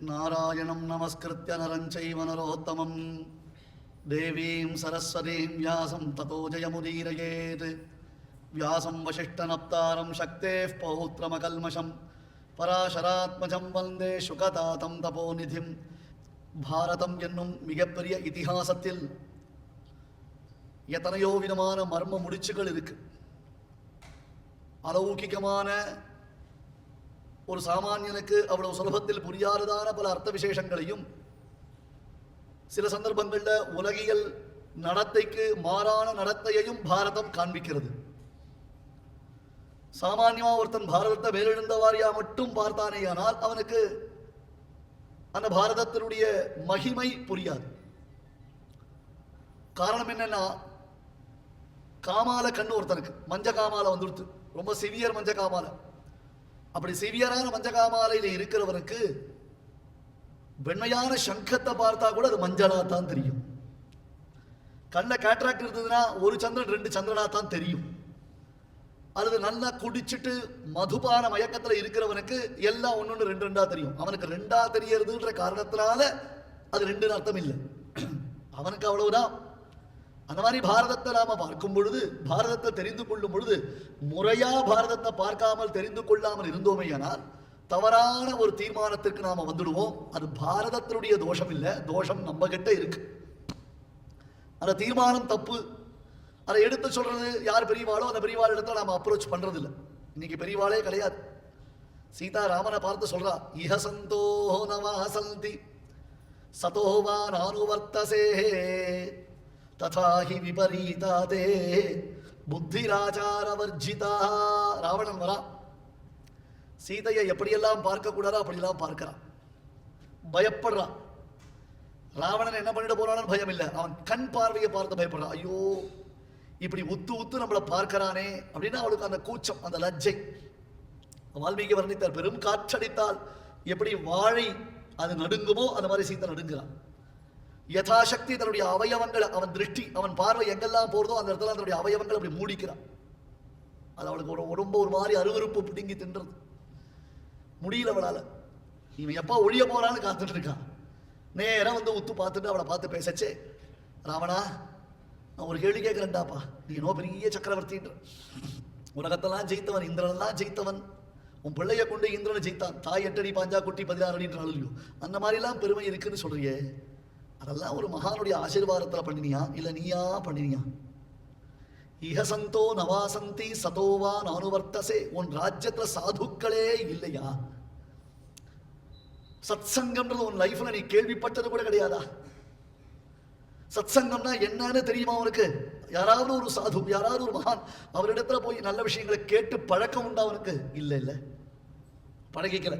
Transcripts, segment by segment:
நாராயணம் நமஸ்கிருத்திய நரஞ்சைவ நரோத்தமம் தேவீம் சரஸ்வதீம் வியாசம் ததோ ஜயமுதீரயேத் வியாசம் வசிஷ்டனப்தாரம் சக்தே பௌத்திரமகல்மஷம் பராசராத்மஜம் வந்தே சுகதாதம் தபோநிதிம் பாரதம் என்னும் மிகப்பெரிய இதிகாசத்தில் எத்தனையோ விதமான மர்ம முடிச்சுகள் இருக்கு. அலௌகிகமான ஒரு சாமானியனுக்கு அவ்வளவு சுலபத்தில் புரியாததான பல அர்த்த விசேஷங்களையும் சில சந்தர்ப்பங்கள்ல உலகியல் நடத்தைக்கு மாறான நடத்தையையும் பாரதம் காண்பிக்கிறது சாமானியமா ஒருத்தன் பாரதத்தை மேலெழுந்த வாரியா மட்டும் பார்த்தானேயானால் அவனுக்கு அந்த பாரதத்தினுடைய மகிமை புரியாது காரணம் என்னன்னா காமால கண்ணு ஒருத்தனுக்கு மஞ்ச காமால வந்துடுத்து ரொம்ப சிவியர் மஞ்ச காமாலை அப்படி சிவியரான மஞ்ச இருக்கிறவருக்கு இருக்கிறவனுக்கு வெண்மையான சங்கத்தை பார்த்தா கூட அது மஞ்சளா தான் தெரியும். கண்ணில் கேட்ராக்ட் இருந்ததுன்னா ஒரு சந்திரன் ரெண்டு சந்திரனா தான் தெரியும். அல்லது நல்லா குடிச்சிட்டு மதுபான மயக்கத்தில் இருக்கிறவனுக்கு எல்லாம் ஒன்று ஒன்று ரெண்டு ரெண்டா தெரியும். அவனுக்கு ரெண்டா தெரியறதுன்ற காரணத்தினால அது ரெண்டுன்னு அர்த்தம் இல்லை. அவனுக்கு அவ்வளவுதான். அந்த மாதிரி பாரதத்தை நாம பார்க்கும் பொழுது பாரதத்தை தெரிந்து கொள்ளும் பொழுது முறையா பாரதத்தை பார்க்காமல் தெரிந்து கொள்ளாமல் இருந்தோமேயானால் தவறான ஒரு தீர்மானத்திற்கு நாம வந்துடுவோம். அது பாரதத்தினுடைய தோஷம் இல்லை தோஷம் நம்ம கிட்ட இருக்கு. அந்த தீர்மானம் தப்பு. அதை எடுத்து சொல்றது யார் பெரியவாளோ அந்த பெரியவாள் இடத்துல நாம அப்ரோச் பண்றது இல்லை இன்னைக்கு பெரியவாளே கிடையாது. சீதா ராமனை பார்த்து சொல்றா இஹ சந்தோ நவாசந்தி சதோவா நானுவர்த்தசே. ததா விபரீதாதே புத்திராச்சாரவர்ஜிதா ராவணன் வரா சீதையை எப்படியெல்லாம் பார்க்கக்கூடாதோ அப்படியெல்லாம் பார்க்கிறான். பயப்படுறான் ராவணன் என்ன பண்ணிட்டு போறான்னு பயம் இல்லை அவன் கண் பார்வையை பார்த்து பயப்படுறான். ஐயோ இப்படி உத்து உத்து நம்மளை பார்க்கறானே அப்படின்னா அவளுக்கு அந்த கூச்சம் அந்த லஜ்ஜை. வால்மீகி வர்ணித்தார் பெரும் காற்றடித்தால் எப்படி வாழை அது நடுங்குமோ அந்த மாதிரி சீத்தை நடுங்குறான். யதாசக்தி தன்னுடைய அவயவங்களை அவன் திருஷ்டி அவன் பார்வை எங்கெல்லாம் போறதோ அந்த இடத்துல தன்னுடைய அவயவங்களை அப்படி மூடிக்கிறான். அது அவளுக்கு ஒரு ரொம்ப ஒரு மாதிரி அருவருப்பு பிடுங்கி தின்றது. முடியல அவளால். இவன் எப்போ ஒழிய போறான்னு காத்துட்டு இருக்கான். நேராக வந்து உத்து பார்த்துட்டு அவளை பார்த்து பேசச்சே ராவணா நான் ஒரு கேள்வி கேட்கிறேன்டாப்பா. நீ என்னோ பெரிய சக்கரவர்த்தின்ற. உலகத்தெல்லாம் ஜெயித்தவன் இந்திரனெல்லாம் ஜெயித்தவன். உன் பிள்ளைய கொண்டு இந்திரனை ஜெயித்தான். தாய் எட்டடி பாஞ்சா குட்டி பதினாறு அடின்றாலும் அந்த மாதிரிலாம் பெருமை இருக்குன்னு சொல்றியே. அதெல்லாம் ஒரு மகானுடைய ஆசீர்வாதத்துல பண்ணினியா? இல்லை நீயா பண்ணினியா? இஹசந்தோ நவாசந்தி சதோவா நானுவர்த்தசே உன் ராஜ்யத்துல சாதுக்களே இல்லையா? சத்சங்கம்ன்றது உன் லைஃப்ல நீ கேள்விப்பட்டது கூட கிடையாதா? சத்சங்கம்னா என்னன்னு தெரியுமா அவனுக்கு யாராவது ஒரு சாது யாராவது ஒரு மகான் அவரிடத்துல போய் நல்ல விஷயங்களை கேட்டு பழக்கம் உண்டா அவனுக்கு இல்லை இல்ல. பழகிக்கல.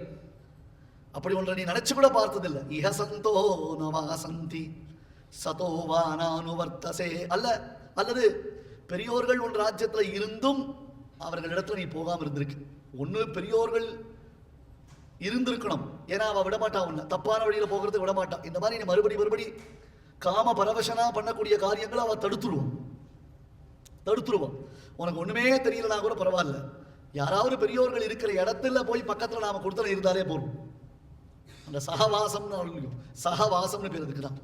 அப்படி ஒன்றை நீ நினைச்சு கூட பார்த்ததில்ல. இஹ சந்தோ நவாசந்தி சதோ வானானுவர்த்தசே அல்ல அல்லது பெரியோர்கள் உன் ராஜ்யத்தில் இருந்தும் அவர்களிடத்துல நீ போகாமல் இருந்திருக்கு. ஒன்று பெரியோர்கள் இருந்திருக்கணும். ஏன்னா அவள் விடமாட்டா உன்னை. தப்பான வழியில் போகிறதுக்கு விடமாட்டா. இந்த மாதிரி நீ மறுபடி மறுபடி காம பரவசனா பண்ணக்கூடிய காரியங்களை அவள் தடுத்துருவான் தடுத்துருவான் உனக்கு ஒண்ணுமே தெரியலனா கூட பரவாயில்ல. யாராவது பெரியோர்கள் இருக்கிற இடத்துல போய் பக்கத்தில் நாம கொடுத்தன இருந்தாலே போதும். அந்த சகவாசம்னு அவங்களுக்கு சகவாசம்னு பேர் இருக்குதான்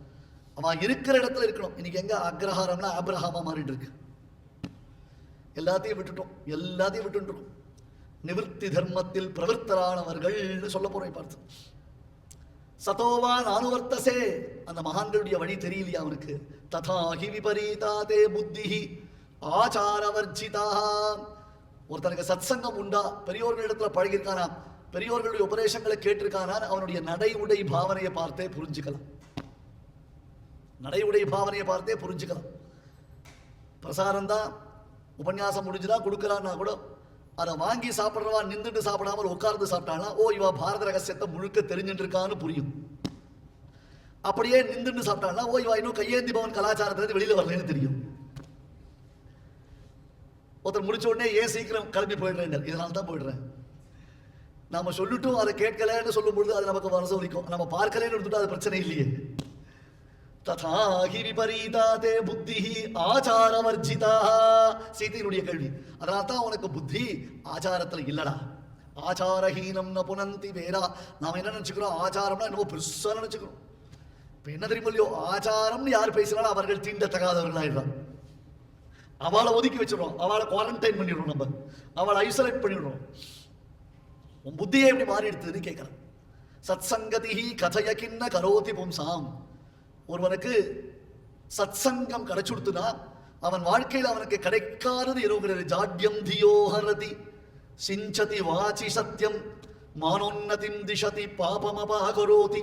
அவன் இருக்கிற இடத்துல இருக்கணும். இன்னைக்கு எங்க அக்ரஹாரம்னா அப்ரஹாமா மாறிட்டு இருக்கு. எல்லாத்தையும் விட்டுட்டோம். எல்லாத்தையும் விட்டுட்டோம் நிவர்த்தி தர்மத்தில் பிரவர்த்தரானவர்கள்னு சொல்ல போறோம் பார்த்து சதோவான் அனுவர்த்தசே அந்த மகான்களுடைய வழி தெரியலையா அவனுக்கு ததாகி விபரீதாதே புத்தி ஆச்சாரவர்ஜிதா ஒருத்தனுக்கு சத்சங்கம் உண்டா? பெரியோர்கள் இடத்துல பழகிருக்கானா பெரியோர்களுடைய உபதேசங்களை கேட்டிருக்கானால் அவனுடைய நடை உடை பாவனையை பார்த்தே புரிஞ்சுக்கலாம். நடை உடை பாவனையை பார்த்தே புரிஞ்சுக்கலாம். பிரசாரம் தான் உபன்யாசம் முடிஞ்சுதா கொடுக்கலான்னா கூட அதை வாங்கி சாப்பிட்றவா நின்றுட்டு சாப்பிடாமல் உட்கார்ந்து சாப்பிட்டானா ஓ இவ பாரத ரகசியத்தை முழுக்க தெரிஞ்சுட்டு இருக்கான்னு புரியும். அப்படியே நின்றுட்டு சாப்பிட்டானா ஓ இவா இன்னும் கையேந்தி பவன் கலாச்சாரத்திலிருந்து வெளியில் வரலன்னு தெரியும். ஒருத்தர் முடிச்ச உடனே ஏன் சீக்கிரம் கிளம்பி போயிடுறேன் இதனால தான் போயிடுறேன். நாம சொல்லிட்டும் அதை கேட்கலன்னு சொல்லும் பொழுது அது நமக்கு மனசு வலிக்கும் நம்ம பார்க்கலன்னு இருந்துட்டா அது பிரச்சனை இல்லையே. ததாகி விபரீதாதே புத்தி ஆச்சாரவர்ஜிதா சீதையினுடைய கேள்வி. அதனால தான் உனக்கு புத்தி ஆச்சாரத்தில் இல்லடா. ஆச்சாரஹீனம் ந புனந்தி வேறா நாம் என்ன நினைச்சுக்கிறோம்? ஆச்சாரம்னா என்னமோ பெருசாக நினைச்சுக்கிறோம். இப்போ என்ன தெரியுமா இல்லையோ? ஆச்சாரம்னு யார் பேசினாலும் அவர்கள் தீண்டத்தகாதவர்களாயிடுறான் அவளை ஒதுக்கி வச்சிடுறோம். அவளை குவாரண்டைன் பண்ணிடுறோம் நம்ம. அவளை ஐசோலேட் பண்ணிடுறோம். உன் புத்தியை எப்படி மாறி எடுத்ததுன்னு கேட்கிறேன் சத் சங்கதி கதைய கிண்ண கரோதி பும்சாம். ஒருவனுக்கு சத் சங்கம் கிடைச்சுடுத்துனா அவன் வாழ்க்கையில் அவனுக்கு கிடைக்காதது எதுவும் ஜாட்யம் தியோஹரதி சிஞ்சதி வாச்சி சத்தியம் மானோன்னதிம் திசதி பாபமபாகரோதி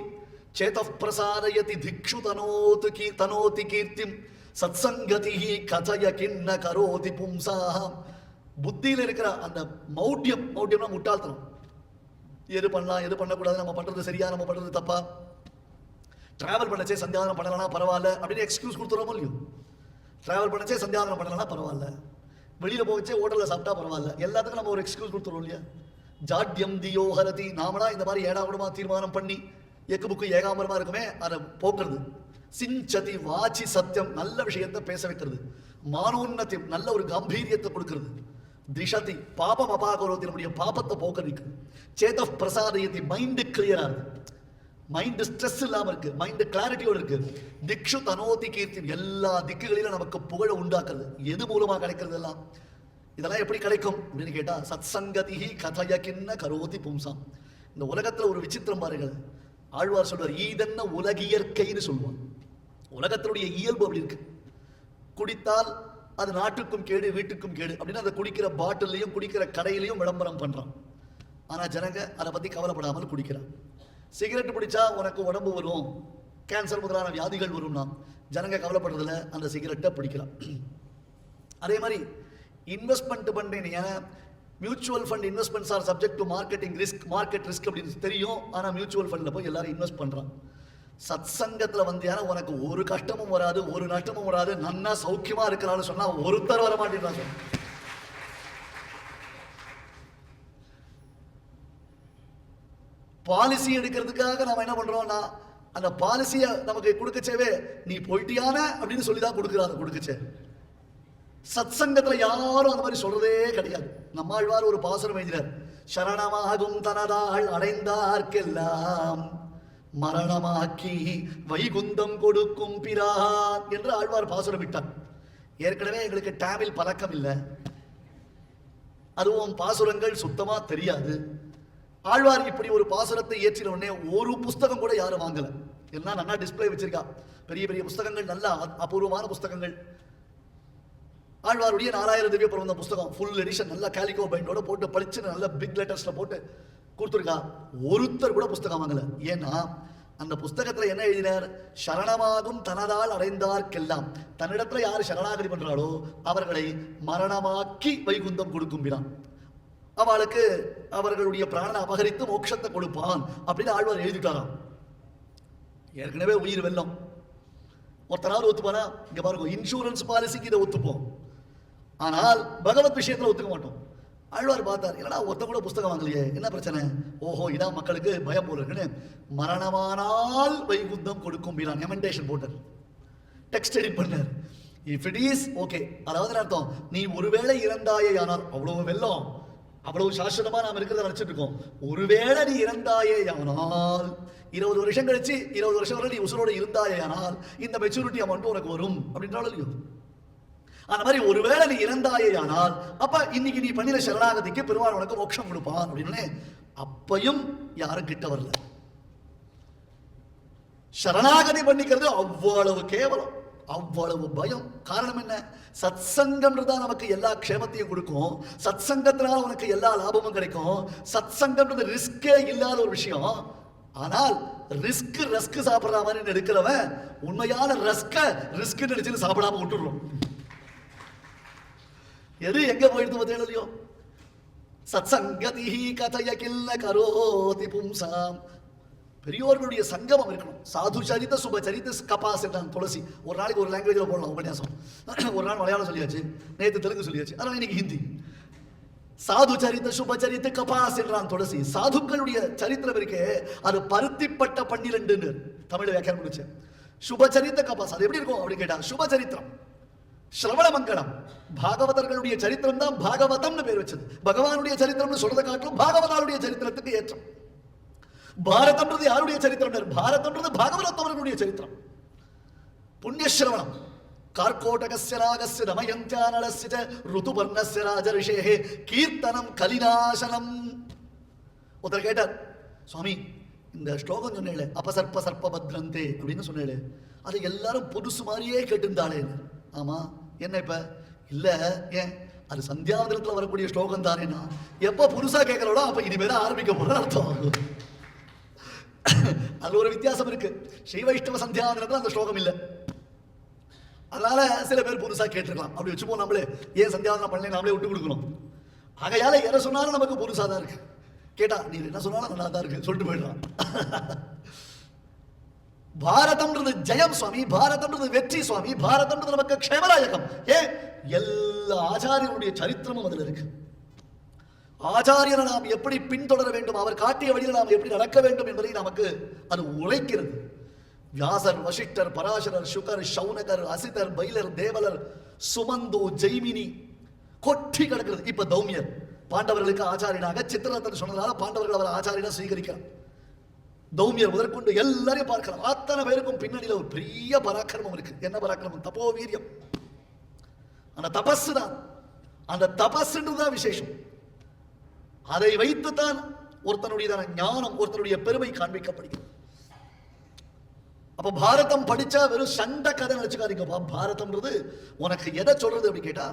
சேத பிரசாரயதி திக்ஷு தனோத்து கீ தனோதி கீர்த்திம் சத்சங்கதி கதய கிண்ண கரோதி பும்சாம் புத்தியில் இருக்கிற அந்த மௌட்யம் மௌட்யம்னா முட்டாள்தனம். எது பண்ணலாம் எது பண்ணக்கூடாது நம்ம பண்ணுறது சரியா நம்ம பண்ணுறது தப்பா? ட்ராவல் பண்ணச்சே சந்தியாதனம் பண்ணலனா பரவாயில்ல அப்படின்னு எக்ஸ்கியூஸ் கொடுத்துறோமோ இல்லையோ? ட்ராவல் பண்ணச்சே சந்தியாதனம் பண்ணலனா பரவாயில்ல. வெளியில் போகச்சே ஹோட்டலில் சாப்பிட்டா பரவாயில்ல. எல்லாத்துக்கும் நம்ம ஒரு எக்ஸ்கியூஸ் கொடுத்துறோம் இல்லையா? ஜாட்யம் தியோஹரதி நாமளா இந்த மாதிரி ஏடா கூடமா தீர்மானம் பண்ணி எக்கு புக்கு ஏகாம்பரமாக இருக்குமே அதை போக்குறது. சிஞ்சதி வாச்சி சத்தியம் நல்ல விஷயத்தை பேச வைக்கிறது. மானோன்னத்தியம் நல்ல ஒரு கம்பீரியத்தை கொடுக்கறது. திஷதி பாபம் அபாகரோதி நம்முடைய பாபத்தை போக்கடிக்கு சேத பிரசாதயத்தை மைண்டு கிளியரா இருக்கு. மைண்டு ஸ்ட்ரெஸ் இல்லாமல் இருக்கு. மைண்டு கிளாரிட்டியோட இருக்கு. திக்ஷு தனோதி கீர்த்தி எல்லா திக்குகளிலும் நமக்கு புகழ உண்டாக்குறது. எது மூலமா கிடைக்கிறது எல்லாம்? இதெல்லாம் எப்படி கிடைக்கும்? அப்படின்னு கேட்டா சத் சங்கதி கதைய கிண்ண கரோதி பும்சாம். இந்த உலகத்துல ஒரு விசித்திரம் பாருங்கள். ஆழ்வார் சொல்வார் ஈதென்ன உலகியற்கைன்னு சொல்லுவான். உலகத்தினுடைய இயல்பு அப்படி இருக்கு. குடித்தால் அது நாட்டுக்கும் கேடு வீட்டுக்கும் கேடு அப்படின்னு அதை குடிக்கிற பாட்டிலையும் குடிக்கிற கடையிலையும் விளம்பரம் பண்ணுறான் ஆனால் ஜனங்க அதை பற்றி கவலைப்படாமல் குடிக்கிறான். சிகரெட் பிடிச்சா உனக்கு உடம்பு வரும் கேன்சர் முதலான வியாதிகள் வரும்னா ஜனங்க கவலைப்படுறதில்ல அந்த சிகரெட்டை பிடிக்கலாம் அதே மாதிரி இன்வெஸ்ட்மெண்ட் பண்றீங்க mutual fund investments are subject to marketing risk market risk அப்படின்னு தெரியும். ஆனால் மியூச்சுவல் ஃபண்டில் போய் எல்லாரும் இன்வெஸ்ட் பண்ணுறான் சத் சங்கத்துல வந்தியானா உனக்கு ஒரு கஷ்டமும் வராது ஒரு நஷ்டமும் வராது நன்னா சௌக்கியமா இருக்கிறான்னு சொன்னா ஒருத்தர் வர மாட்டேங்கிறாங்க பாலிசி எடுக்கிறதுக்காக நம்ம என்ன பண்றோம்னா அந்த பாலிசியை நமக்கு கொடுக்கச்சேவே நீ போயிட்டியான? அப்படின்னு சொல்லி தான் கொடுக்குறாரு கொடுக்கச்சே. சத் சங்கத்துல யாரும் அந்த மாதிரி சொல்றதே கிடையாது. நம்மாழ்வார் ஒரு பாசனம் எழுதினார் சரணமாகும் தனதாள் அடைந்தார்க்கெல்லாம் மரணமாக்கி வைகுந்தம் கொடுக்கும் பிரான் என்று ஆழ்வார் பாசுரம் விட்டார். ஏற்கனவே எங்களுக்கு டேமில் பழக்கம் இல்லை. அதுவும் பாசுரங்கள் சுத்தமா தெரியாது. ஆழ்வார் இப்படி ஒரு பாசுரத்தை ஏற்றின உடனே ஒரு புஸ்தகம் கூட யாரும் வாங்கல. எல்லாம் நல்லா டிஸ்ப்ளே வச்சிருக்கா. பெரிய பெரிய புஸ்தகங்கள் நல்ல அபூர்வமான புஸ்தகங்கள். ஆழ்வாருடைய நாலாயிரம் திவ்ய பிறந்த புஸ்தகம் ஃபுல் எடிஷன் நல்ல கேலிகோ பைண்டோட போட்டு படிச்சு நல்ல பிக் லெட்டர்ஸ்ல போட்டு கொடுத்துருக்கா? ஒருத்தர் கூட புஸ்தகம் வாங்கல. ஏன்னா அந்த புஸ்தகத்தில் என்ன எழுதினார்? சரணமாகும் தனதால் அடைந்தார்க்கெல்லாம். தன்னிடத்தில் யார் சரணாகதி பண்ணுறாளோ அவர்களை மரணமாக்கி வைகுந்தம் கொடுக்கும்பினான் அவளுக்கு அவர்களுடைய பிராணனை அபகரித்து மோட்சத்தை கொடுப்பான் அப்படின்னு ஆழ்வார் எழுதிட்டாராம். ஏற்கனவே உயிர் வெல்லம். ஒருத்தராவது ஒத்துப்பானா? இங்கே பாருங்க இன்சூரன்ஸ் பாலிசிக்கு இதை ஒத்துப்போம். ஆனால் பகவத் விஷயத்தில் ஒத்துக்க மாட்டோம். ஆழ்வார் பார்த்தார். என்னடா ஒருத்த கூட புஸ்தகம் வாங்கலையே என்ன பிரச்சனை? ஓஹோ இதான் மக்களுக்கு பயம் போல இருக்குன்னு. மரணமானால் வைகுந்தம் கொடுக்கும் மீரான். எமெண்டேஷன் போட்டார். டெக்ஸ்ட் எடிட் பண்ணார். இஃப் இட் இஸ் ஓகே அதாவது அர்த்தம்? நீ ஒருவேளை இறந்தாயே ஆனால் அவ்வளவு வெள்ளம். அவ்வளவு சாஸ்வதமா நாம் இருக்கிறத நினைச்சிட்டு இருக்கோம். ஒருவேளை நீ இறந்தாயே ஆனால் இருபது வருஷம் கழிச்சு இருபது வருஷம் வரை நீ உசுரோடு இருந்தாயே ஆனால் இந்த மெச்சூரிட்டி அமௌண்ட் உனக்கு வரும். அப்படின்றாலும் இல்லையோ அந்த மாதிரி ஒருவேளை நீ இறந்தாயே ஆனால் அப்ப இன்னைக்கு நீ பண்ணின சரணாகதிக்கு பெருமாள் உனக்கு மோட்சம் கொடுப்பான் அப்படின்னு அப்பையும் யாரும் கிட்ட வரல. சரணாகதி பண்ணிக்கிறது அவ்வளவு கேவலம் அவ்வளவு பயம். காரணம் என்ன? சத்சங்கம்ன்றது தான் நமக்கு எல்லா க்ஷேமத்தையும் கொடுக்கும். சத்சங்கத்தினால உனக்கு எல்லா லாபமும் கிடைக்கும். சத்சங்கம்ன்றது ரிஸ்கே இல்லாத ஒரு விஷயம். ஆனால் ரிஸ்க் ரஸ்க் சாப்பிடுற மாதிரி எடுக்கிறவன் உண்மையான ரஸ்க ரிஸ்க் நினைச்சுன்னு சாப்பிடாம விட்டுடுறோம். எது எங்க போயிடுது பார்த்தீங்களோ இல்லையோ சத்சங்கதி கதைய கில்ல கரோதி பும்சாம். பெரியோர்களுடைய சங்கமம் இருக்கணும். சாது சரித்த சுப சரித்த கபாஸ் என்றான் துளசி. ஒரு நாளைக்கு ஒரு லாங்குவேஜில் போடலாம் உபன்யாசம். ஒரு நாள் மலையாளம் சொல்லியாச்சு நேற்று தெலுங்கு சொல்லியாச்சு அதனால இன்னைக்கு ஹிந்தி. சாது சரித்த சுப சரித்த கபாஸ் என்றான் துளசி. சாதுக்களுடைய சரித்திரம் இருக்கே அது பருத்திப்பட்ட பன்னிரெண்டுன்னு தமிழ் வியாக்கியம் முடிச்சேன். சுப சரித்த கபாஸ். அது எப்படி இருக்கும் அப்படின்னு கேட்டா சுப சரித்திரம். ஸ்ரவண மங்களம். பாகவதர்களுடைய சரித்திரம் தான் பாகவதம்னு பேர் வச்சது. பகவானுடைய சரித்திரம்னு சொல்றதை காட்டிலும் பாகவதாருடைய சரித்திரத்துக்கு ஏற்றம். பாரதம்ன்றது யாருடைய சரித்திரம்? பாரதம்ன்றது பாகவதத்தவர்களுடைய சரித்திரம். புண்ணியஸ்ரவணம் கார்கோடகஸ்ய ராகஸ்ய தமயந்தியானலஸ்ய ச ருதுபர்ணஸ்ய ராஜரிஷேஹே கீர்த்தனம் கலிநாசனம் ஒருத்தர் கேட்டார் சுவாமி இந்த ஸ்லோகம் சொன்னேளே அபசர்ப்ப சர்ப்ப பத்ரந்தே அப்படின்னு சொன்னேளே. அதை எல்லாரும் புதுசு மாதிரியே கேட்டிருந்தாளே ஆமா என்ன இப்ப? இல்ல ஏன்? அது சந்தியாவதனத்துல வரக்கூடிய ஸ்லோகம் தானேனா எப்ப புதுசா கேட்கறோடோ அப்ப இனிமேல் ஆரம்பிக்க போற அர்த்தம். அது ஒரு வித்தியாசம் இருக்கு. ஸ்ரீ வைஷ்ணவ சந்தியாவதனத்துல அந்த ஸ்லோகம் இல்லை. அதனால சில பேர் புதுசா கேட்டிருக்கலாம். அப்படி வச்சுப்போம் நம்மளே. ஏன் சந்தியாவதனம் பண்ணல நாமளே விட்டு கொடுக்கணும். ஆகையால எதை சொன்னாலும் நமக்கு புதுசா தான் இருக்கு. கேட்டா நீ என்ன சொன்னாலும் நல்லா தான் இருக்கு. சொல்லிட்டு போயிடலாம். பாரதம்ன்றது ஜெயம் சுவாமி பாரதம்ன்றது வெற்றி சுவாமி பாரதம்ன்றது நமக்கு க்ஷேமராயகம் ஏன்? எல்லா ஆச்சாரியனுடைய சரித்திரமும் அதுல இருக்கு. ஆச்சாரியரை நாம் எப்படி பின்தொடர வேண்டும் அவர் காட்டிய வழியில் நாம் எப்படி நடக்க வேண்டும் என்பதை நமக்கு அது உழைக்கிறது. வியாசர் வசிஷ்டர் பராசரர் சுகர் சௌனகர் அசிதர் பைலர் தேவலர் சுமந்து ஜெய்மினி கொட்டி கிடக்கிறது. இப்ப தௌமியர் பாண்டவர்களுக்கு ஆச்சாரியனாக சித்திரத்தன் சொன்னதால பாண்டவர்கள் அவர் ஆச்சாரியனா சுவீகரிக்கிறார் தௌமியர் முதற்கொண்டு எல்லாரையும் பார்க்கலாம். அத்தனை பேருக்கும் பின்னணியில் ஒரு பெரிய பராக்கிரமம் இருக்கு. என்ன பராக்கிரமம்? தப்போ வீரியம் அந்த தபஸ் தான். அந்த தபஸ்ன்றது தான் விசேஷம். அதை வைத்துத்தான் ஒருத்தனுடைய ஞானம் ஒருத்தனுடைய பெருமை காண்பிக்கப்படுகிறது. அப்போ பாரதம் படிச்சா வெறும் சண்டை கதை நினைச்சுக்காதீங்கப்பா பாரதம்ன்றது உனக்கு எதை சொல்றது அப்படி கேட்டா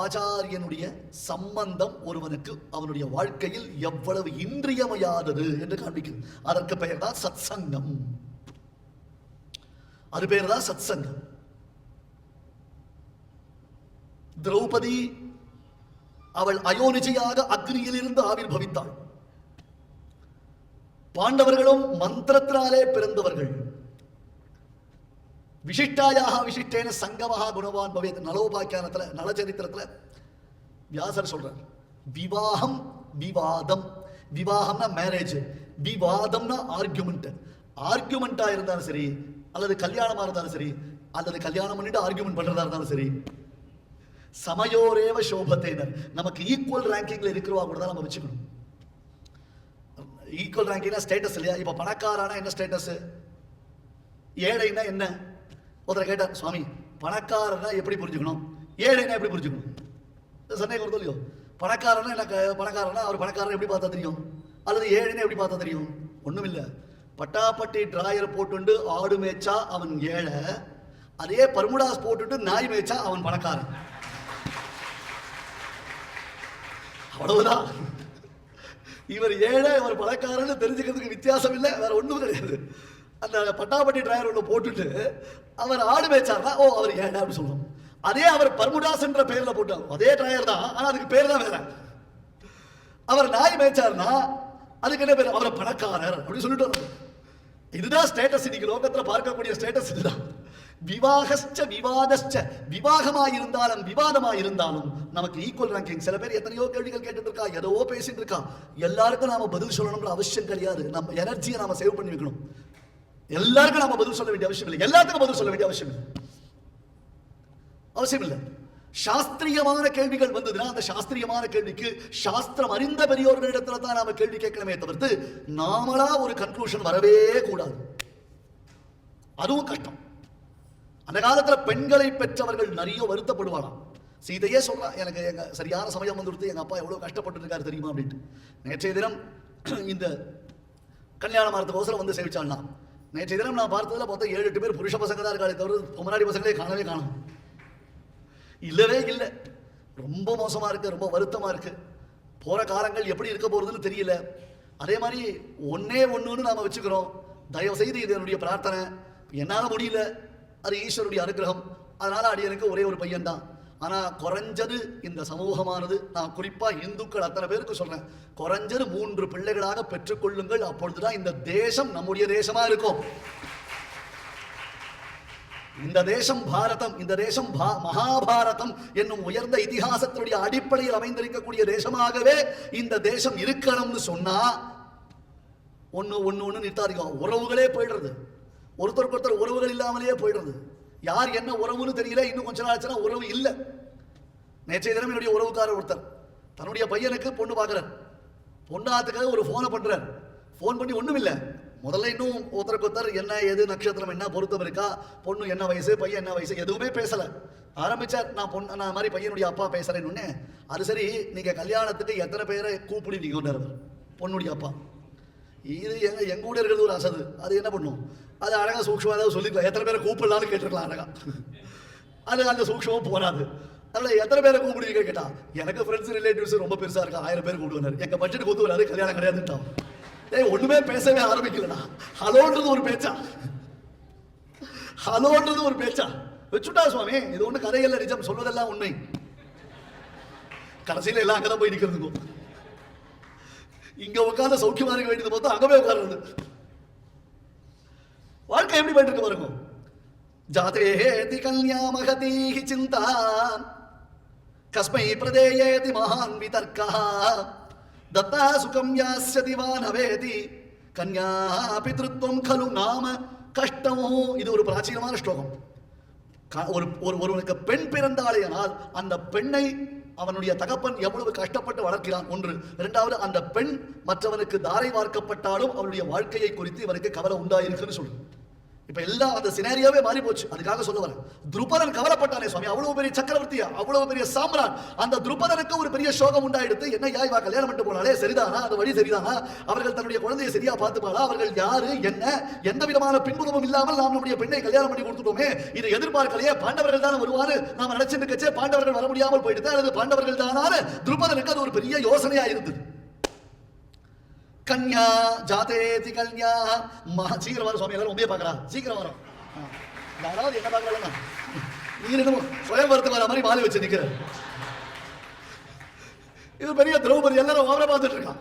ஆச்சாரியனுடைய சம்பந்தம் ஒருவனுக்கு அவனுடைய வாழ்க்கையில் எவ்வளவு இன்றியமையாதது என்று காண்பிக்கும். அதற்கு பெயர் தான் சத்சங்கம். அது பேர் தான் சத்சங்கம். திரௌபதி அவள் அயோனிஜையாக அக்னியிலிருந்து ஆவிர்பவித்தாள். பாண்டவர்களும் மந்திரத்தினாலே பிறந்தவர்கள். விசிஷ்டாயாக விசிஷ்டேன சங்கமஹா குணவான் பவேத் நலோபாக்கியானத்தில் நலச்சரித்திரத்தில் வியாசர் சொல்கிறார் விவாகம் விவாதம். விவாகம்னா மேரேஜ் விவாதம்னா ஆர்கியூமெண்ட் ஆர்கியூமெண்ட்டாக இருந்தாலும் சரி அல்லது கல்யாணமாக இருந்தாலும் சரி அல்லது கல்யாணம் பண்ணிட்டு ஆர்கியூமெண்ட் பண்ணுறதா இருந்தாலும் சரி சமயோரேவ சோபத்தேனர். நமக்கு ஈக்குவல் ரேங்கிங்கில் இருக்கிறவா கூட தான் நம்ம வச்சுக்கணும். ஈக்குவல் ரேங்கிங்னா ஸ்டேட்டஸ் இல்லையா? இப்போ பணக்காரானா என்ன ஸ்டேட்டஸ் ஏழைனா என்ன? ஒருத்தர் கேட்டார் சுவாமி பணக்காரனா எப்படி புரிஞ்சுக்கணும்? ஏழைனா எப்படி புரிஞ்சுக்கணும்? சந்தேகம் வருதோ இல்லையோ பணக்காரனா என்ன க- பணக்காரனா அவர் பணக்காரன் எப்படி பார்த்தா தெரியும்? அல்லது ஏழைனா எப்படி பார்த்தா தெரியும்? ஒன்றும் இல்லை. பட்டாப்பட்டி டிராயர் போட்டுண்டு ஆடு மேய்ச்சா அவன் ஏழை. அதே பர்முடாஸ் போட்டுட்டு நாய் மேய்ச்சா அவன் பணக்காரன். அவ்வளவுதான். இவர் ஏழை இவர் பணக்காரன்னு தெரிஞ்சுக்கிறதுக்கு வித்தியாசம் இல்லை. வேற ஒன்றும் கிடையாது. அந்த பட்டாபட்டி டிரைவர் உள்ள போட்டுட்டு அவர் ஆடு மேய்ச்சார்னா ஓ அவர் ஏழை அப்படின்னு சொல்லணும் அதே அவர் பர்முடாஸ்ன்ற பேரில் போட்டார். அதே டிரைவர் தான் ஆனா அதுக்கு பேர் தான் வேற. அவர் நாய் மேய்ச்சார்னா அதுக்கு என்ன பேர்? அவர் பணக்காரர் அப்படின்னு சொல்லிட்டு வர்றாரு. இதுதான் ஸ்டேட்டஸ் இன்னைக்கு லோகத்துல பார்க்கக்கூடிய ஸ்டேட்டஸ் இதுதான். விவாகஸ்ச விவாதஸ்ச விவாகமா இருந்தாலும் விவாதமா இருந்தாலும் நமக்கு ஈக்குவல் ரேங்கிங் சில பேர் எத்தனையோ கேள்விகள் கேட்டுட்டு இருக்கா ஏதோ பேசிட்டு இருக்கா. எல்லாருக்கும் நாம பதில் சொல்லணும்ன்ற அவசியம் கிடையாது. நம்ம எனர்ஜியை நாம சேவ் பண்ணி வைக்கணும். எல்லாருக்கும் நாம பதில் சொல்ல வேண்டிய அவசியம் இல்லை. எல்லாத்துக்கும் பதில் சொல்ல வேண்டிய அவசியம் இல்லை. அவசியம் இல்லை சாஸ்திரியமான கேள்விகள் வந்ததுன்னா அந்த சாஸ்திரியமான கேள்விக்கு சாஸ்திரம் அறிந்த பெரியோர்களிடத்துல தான் நாம கேள்வி கேட்கணுமே தவிர்த்து நாமளா ஒரு கன்க்ளூஷன் வரவே கூடாது. அதுவும் கஷ்டம். அந்த காலத்துல பெண்களை பெற்றவர்கள் நிறைய வருத்தப்படுவாராம் சீதையே சொல்றா எனக்கு எங்க சரியான சமயம் வந்துடுத்து எங்க அப்பா எவ்வளவு கஷ்டப்பட்டு இருக்காரு தெரியுமா? அப்படின்ட்டு. நேற்றைய தினம் இந்த கல்யாண மரத்துக்கோசரம் வந்து சேவிச்சாள்னா நேற்றைய தினம் நான் பார்த்ததில் பார்த்தா ஏழு எட்டு பேர் புருஷ பசங்க தான் இருக்காளே தவிர பொம்மநாடி பசங்களே காணவே காணும். இல்லவே இல்லை. ரொம்ப மோசமாக இருக்குது ரொம்ப வருத்தமாக இருக்குது போகிற காலங்கள் எப்படி இருக்க போகிறதுன்னு தெரியல. அதே மாதிரி ஒன்றே ஒன்றுன்னு நாம் வச்சுக்கிறோம். தயவு செய்து இது என்னுடைய பிரார்த்தனை. என்னால் முடியல. அது ஈஸ்வருடைய அனுகிரகம். அதனால் அடியனுக்கு ஒரே ஒரு பையன் தான் ஆனா குறைஞ்சது இந்த சமூகமானது. நான் குறிப்பா இந்துக்கள் அத்தனை பேருக்கு சொல்றேன். குறைஞ்சது மூன்று பிள்ளைகளாக பெற்றுக்கொள்ளுங்கள். அப்பொழுதுதான் இந்த தேசம் நம்முடைய தேசமா இருக்கும். இந்த தேசம் பாரதம் இந்த தேசம் பா- மகாபாரதம் என்னும் உயர்ந்த இதிகாசத்தினுடைய அடிப்படையில் அமைந்திருக்கக்கூடிய தேசமாகவே இந்த தேசம் இருக்கணும்னு சொன்னா ஒண்ணு ஒண்ணு ஒண்ணு நிறுத்தாதிக்கும் உறவுகளே போயிடுறது. ஒருத்தருக்கு ஒருத்தர் உறவுகள் இல்லாமலேயே போயிடுறது. யார் என்ன உறவுன்னு தெரியல இன்னும் கொஞ்ச நாள் ஆச்சுன்னா உறவு இல்லை. நேற்றைய தினம் என்னுடைய உறவுக்காரர் ஒருத்தர். தன்னுடைய பையனுக்கு பொண்ணு பார்க்குறார். பொண்ணாத்துக்காக ஒரு ஃபோனை பண்ணுறார் ஃபோன் பண்ணி ஒன்றும் இல்லை. முதல்ல இன்னும் ஒருத்தருக்கு ஒருத்தர் என்ன ஏது நட்சத்திரம் என்ன பொருத்தம் இருக்கா பொண்ணு என்ன வயசு பையன் என்ன வயசு எதுவுமே பேசலை. ஆரம்பித்தார் நான் பொண்ணு நான் மாதிரி பையனுடைய அப்பா பேசுறேன்னு அது சரி நீங்கள் கல்யாணத்துக்கு எத்தனை பேரை கூப்பிடுவீங்கன்னார் அவர் பொண்ணுடைய அப்பா. இது எங்க எங்க கூட இருக்கிறது ஒரு அசது. அது என்ன பண்ணும்? அது அழகா சூக்ஷமாக ஏதாவது சொல்லிக்கலாம் எத்தனை பேரை கூப்பிடலாம்னு கேட்டிருக்கலாம் அழகா. அது அந்த சூக்ஷமும் போராது அதனால எத்தனை பேரை கூப்பிடுவீங்க கேட்டா எனக்கு ஃப்ரெண்ட்ஸ் ரிலேட்டிவ்ஸ் ரொம்ப பெருசா இருக்கா? ஆயிரம் பேர் கூப்பிடுவாரு எங்க பட்ஜெட் கொத்து வராது கல்யாணம் கிடையாதுட்டான் ஏய் ஒண்ணுமே பேசவே ஆரம்பிக்கலடா. ஹலோன்றது ஒரு பேச்சா? ஹலோன்றது ஒரு பேச்சா? வச்சுட்டா சுவாமி இது ஒண்ணு கதைகள்ல நிஜம் சொல்வதெல்லாம் உண்மை. கடைசியில எல்லாம் அங்கதான் போய் நிக்கிறதுக்கும் இங்க உட்காந்து சௌக்கியமா இருக்க வேண்டியது மொத்தம் அங்கவே போய் வாழ்க்கை எப்படி போயிட்டு இருக்கு பாருங்க. ஜாதேதி கல்யா மகதீஹி சிந்தா. கஸ்மை பிரதேயேதி மகான் விதர்க்கா. தத்தா சுகம் யாஸ்யதி வா நவேதி கன்யா பித்ருத்வம் கலு நாம கஷ்டமோ. இது ஒரு பிராச்சீனமான ஸ்லோகம். ஒரு ஒரு ஒருவனுக்கு பெண் பிறந்தாலேயானால் அந்த பெண்ணை அவனுடைய தகப்பன் எவ்வளவு கஷ்டப்பட்டு வளர்க்கிறான் ஒன்று. இரண்டாவது அந்த பெண் மற்றவனுக்கு தாரை வார்க்கப்பட்டாலும் அவனுடைய வாழ்க்கையை குறித்து இவனுக்கு கவலை உண்டாயிருக்குன்னு சொல்லு இப்ப எல்லா அந்த சினாரியாவே மாறி போச்சு அதுக்காக சொல்ல வரேன். துருபதன் கவலைப்பட்டானே சுவாமி. அவ்வளவு பெரிய சக்கரவர்த்தியா? அவ்வளவு பெரிய சாம்ராட். அந்த துருபதனுக்கு ஒரு பெரிய சோகம் உண்டாயிடுத்து என்ன யா இவா கல்யாணம் பண்ணிட்டு போனாலே சரிதானா? அந்த வழி சரிதானா? அவர்கள் தன்னுடைய குழந்தையை சரியா பார்த்துப்பாளா? அவர்கள் யாரு? என்ன? எந்த விதமான பின்புலமும் இல்லாமல் நாம் நம்முடைய பெண்ணை கல்யாணம் பண்ணி கொடுத்துட்டோமே. இது எதிர்பார்க்கலையே. பாண்டவர்கள் தானே வருவாரு? நாம நினைச்சிட்டு பாண்டவர்கள் வர முடியாமல் போயிடுது அல்லது பாண்டவர்கள் தானான துருபதனுக்கு அது ஒரு பெரிய யோசனையா இருந்தது. கன்யா ஜாதேதி கன்யா. மகா சீக்கிரம் வர சுவாமி எல்லாரும் உண்மையை பார்க்கறா சீக்கிரம் வரும். யாராவது என்ன பார்க்கலன்னா நீங்க என்னமோ சுயம்பரத்துக்கு வர மாதிரி மாலை வச்சு நிக்கிற இது பெரிய திரௌபதி எல்லாரும் அவரை பார்த்துட்டு இருக்கான்.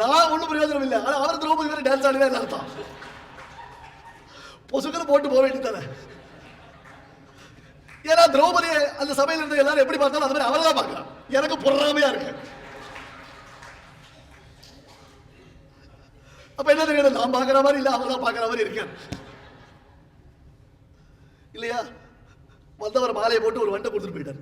நான் ஒண்ணும் பிரயோஜனம் இல்லை. ஆனா அவர் திரௌபதி மாதிரி டான்ஸ் ஆடுவே அர்த்தம் பொசுக்குன்னு போட்டு போக வேண்டியதானே ஏன்னா திரௌபதியை அந்த சபையில் இருந்த எல்லாரும் எப்படி பார்த்தாலும் அந்த மாதிரி அவரை தான் பார்க்கறான். எனக்கு பொறாமையா இருக்கு. அப்ப என்ன தெரியுது? நான் பாக்குற மாதிரி இல்ல அவன் பாக்குற மாதிரி இருக்கேன் இல்லையா? வந்தவர் மாலையை போட்டு ஒரு வண்டை கொடுத்துட்டு போயிட்டார்.